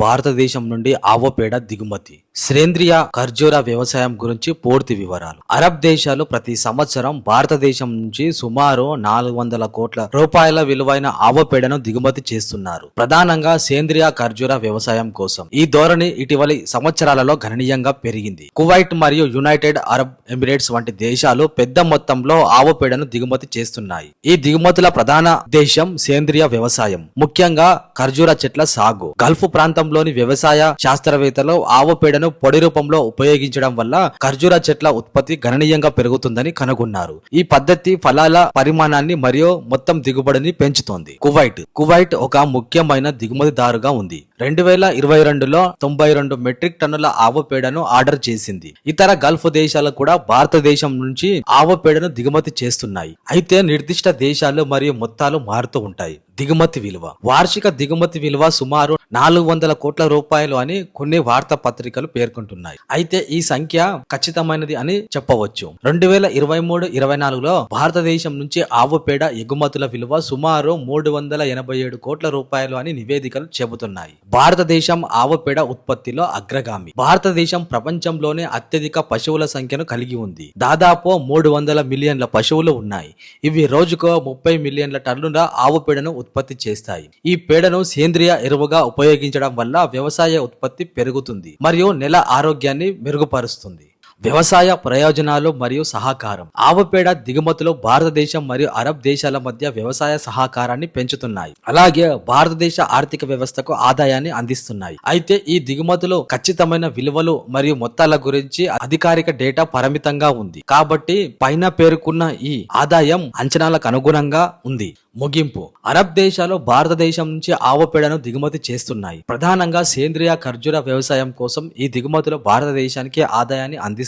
భారతదేశం నుండి ఆవపేడ దిగుమతి. సేంద్రియ ఖర్జూర వ్యవసాయం గురించి పూర్తి వివరాలు. అరబ్ దేశాలు ప్రతి సంవత్సరం భారతదేశం నుంచి సుమారు నాలుగు వందల కోట్ల రూపాయల విలువైన ఆవపేడను దిగుమతి చేస్తున్నారు. ప్రధానంగా సేంద్రియ ఖర్జూర వ్యవసాయం కోసం. ఈ ధోరణి ఇటీవలి సంవత్సరాలలో గణనీయంగా పెరిగింది. కువైట్ మరియు యునైటెడ్ అరబ్ ఎమిరేట్స్ వంటి దేశాలు పెద్ద మొత్తంలో ఆవపేడను దిగుమతి చేస్తున్నాయి. ఈ దిగుమతుల ప్రధాన దేశం సేంద్రియ వ్యవసాయం ముఖ్యంగా ఖర్జూర చెట్ల సాగు. గల్ఫ్ ప్రాంతం ప్రాంతంలోని వ్యవసాయ శాస్త్రవేత్తలు ఆవు పేడను పొడి రూపంలో ఉపయోగించడం వల్ల ఖర్జూర చెట్ల ఉత్పత్తి గణనీయంగా పెరుగుతుందని కనుగొన్నారు. ఈ పద్ధతి ఫలాల పరిమాణాన్ని మరియు మొత్తం దిగుబడిని పెంచుతోంది. కువైట్. కువైట్ ఒక ముఖ్యమైన దిగుమతిదారుగా ఉంది. రెండు వేల ఇరవై రెండులో తొంభై రెండు మెట్రిక్ టన్నుల ఆవు పేడను ఆర్డర్ చేసింది. ఇతర గల్ఫ్ దేశాలు కూడా భారతదేశం నుంచి ఆవు పేడను దిగుమతి చేస్తున్నాయి. అయితే నిర్దిష్ట దేశాలు మరియు మొత్తాలు మారుతూ ఉంటాయి. దిగుమతి విలువ. వార్షిక దిగుమతి విలువ సుమారు నాలుగు వందల కోట్ల రూపాయలు అని కొన్ని వార్తా పత్రికలు పేర్కొంటున్నాయి. అయితే ఈ సంఖ్య ఖచ్చితమైనది అని చెప్పవచ్చు. రెండు వేల ఇరవై మూడు ఇరవై నాలుగులో భారతదేశం నుంచి ఆవు పేడ ఎగుమతుల విలువ సుమారు మూడు వందల ఎనభై ఏడు కోట్ల రూపాయలు అని నివేదికలు చెబుతున్నాయి. భారతదేశం ఆవు పేడ ఉత్పత్తిలో అగ్రగామి. భారతదేశం ప్రపంచంలోనే అత్యధిక పశువుల సంఖ్యను కలిగి ఉంది. దాదాపు మూడు వందల మిలియన్ల పశువులు ఉన్నాయి. ఇవి రోజుకు ముప్పై మిలియన్ల టన్నుల ఆవు పేడను ఉత్పత్తి చేస్తాయి. ఈ పేడను సేంద్రియ ఎరువుగా ఉపయోగించడం వల్ల వ్యవసాయ ఉత్పత్తి పెరుగుతుంది మరియు నెల ఆరోగ్యాన్ని మెరుగుపరుస్తుంది. వ్యవసాయ ప్రయోజనాలు మరియు సహకారం. ఆవు పేడ దిగుమతులు భారతదేశం మరియు అరబ్ దేశాల మధ్య వ్యవసాయ సహకారాన్ని పెంచుతున్నాయి. అలాగే భారతదేశ ఆర్థిక వ్యవస్థకు ఆదాయాన్ని అందిస్తున్నాయి. అయితే ఈ దిగుమతులు ఖచ్చితమైన విలువలు మరియు మొత్తాల గురించి అధికారిక డేటా పరిమితంగా ఉంది. కాబట్టి పైన పేర్కొన్న ఈ ఆదాయం అంచనాలకు అనుగుణంగా ఉంది. ముగింపు. అరబ్ దేశాలు భారతదేశం నుంచి ఆవు పేడను దిగుమతి చేస్తున్నాయి. ప్రధానంగా సేంద్రియ ఖర్జూర వ్యవసాయం కోసం ఈ దిగుమతులు భారతదేశానికి ఆదాయాన్ని అందిస్తున్నాయి.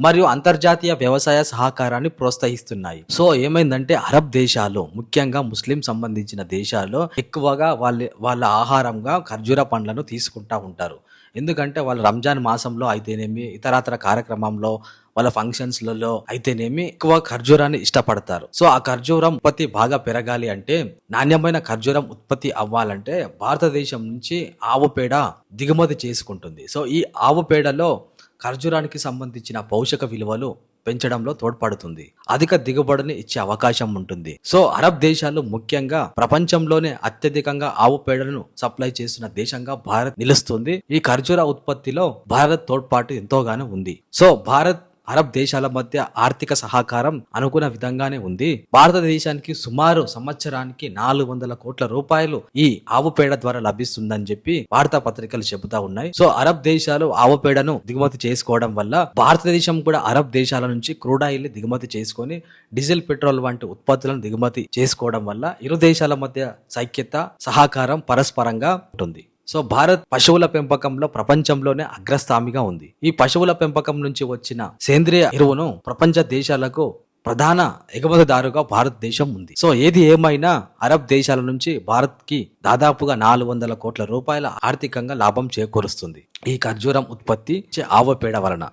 మరియు అంతర్జాతీయ వ్యవసాయ సహకారాన్ని ప్రోత్సహిస్తున్నాయి. సో ఏమైందంటే అరబ్ దేశాలు ముఖ్యంగా ముస్లిం సంబంధించిన దేశాల్లో ఎక్కువగా వాళ్ళ వాళ్ళ ఆహారంగా ఖర్జూర పండ్లను తీసుకుంటా ఉంటారు. ఎందుకంటే వాళ్ళు రంజాన్ మాసంలో అయితేనేమి ఇతరతర కార్యక్రమంలో వాళ్ళ ఫంక్షన్స్లలో అయితేనేమి ఎక్కువ ఖర్జూరాన్ని ఇష్టపడతారు. సో ఆ ఖర్జూరం ఉత్పత్తి బాగా పెరగాలి అంటే నాణ్యమైన ఖర్జూరం ఉత్పత్తి అవ్వాలంటే భారతదేశం నుంచి ఆవు పేడ దిగుమతి చేసుకుంటుంది. సో ఈ ఆవు పేడలో ఖర్జూరానికి సంబంధించిన పోషక విలువలు పెంచడంలో తోడ్పడుతుంది. అధిక దిగుబడిని ఇచ్చే అవకాశం ఉంటుంది. సో అరబ్ దేశాలు ముఖ్యంగా ప్రపంచంలోనే అత్యధికంగా ఆవు పేడలను సప్లై చేస్తున్న దేశంగా భారత్ నిలుస్తుంది. ఈ ఖర్జూర ఉత్పత్తిలో భారత్ తోడ్పాటు ఎంతోగానో ఉంది. సో భారత్ అరబ్ దేశాల మధ్య ఆర్థిక సహకారం అనుకున్న విధంగానే ఉంది. భారతదేశానికి సుమారు సంవత్సరానికి నాలుగు వందల కోట్ల రూపాయలు ఈ ఆవు పేడ ద్వారా లభిస్తుందని చెప్పి వార్తా పత్రికలు చెబుతా ఉన్నాయి. సో అరబ్ దేశాలు ఆవు పేడను దిగుమతి చేసుకోవడం వల్ల భారతదేశం కూడా అరబ్ దేశాల నుంచి క్రూడాయిల్ దిగుమతి చేసుకొని డీజిల్ పెట్రోల్ వంటి ఉత్పత్తులను దిగుమతి చేసుకోవడం వల్ల ఇరు దేశాల మధ్య సైక్యత సహకారం పరస్పరంగా ఉంటుంది. సో భారత్ పశువుల పెంపకంలో ప్రపంచంలోనే అగ్రస్థామిగా ఉంది. ఈ పశువుల పెంపకం నుంచి వచ్చిన సేంద్రియ ఎరువును ప్రపంచ దేశాలకు ప్రధాన ఎగుమతిదారుగా భారతదేశం ఉంది. సో ఏది ఏమైనా అరబ్ దేశాల నుంచి భారత్కి దాదాపుగా నాలుగు వందల కోట్ల రూపాయల ఆర్థికంగా లాభం చేకూరుస్తుంది. ఈ ఖర్జూరం ఉత్పత్తి చే- ఆవు పేడ వలన.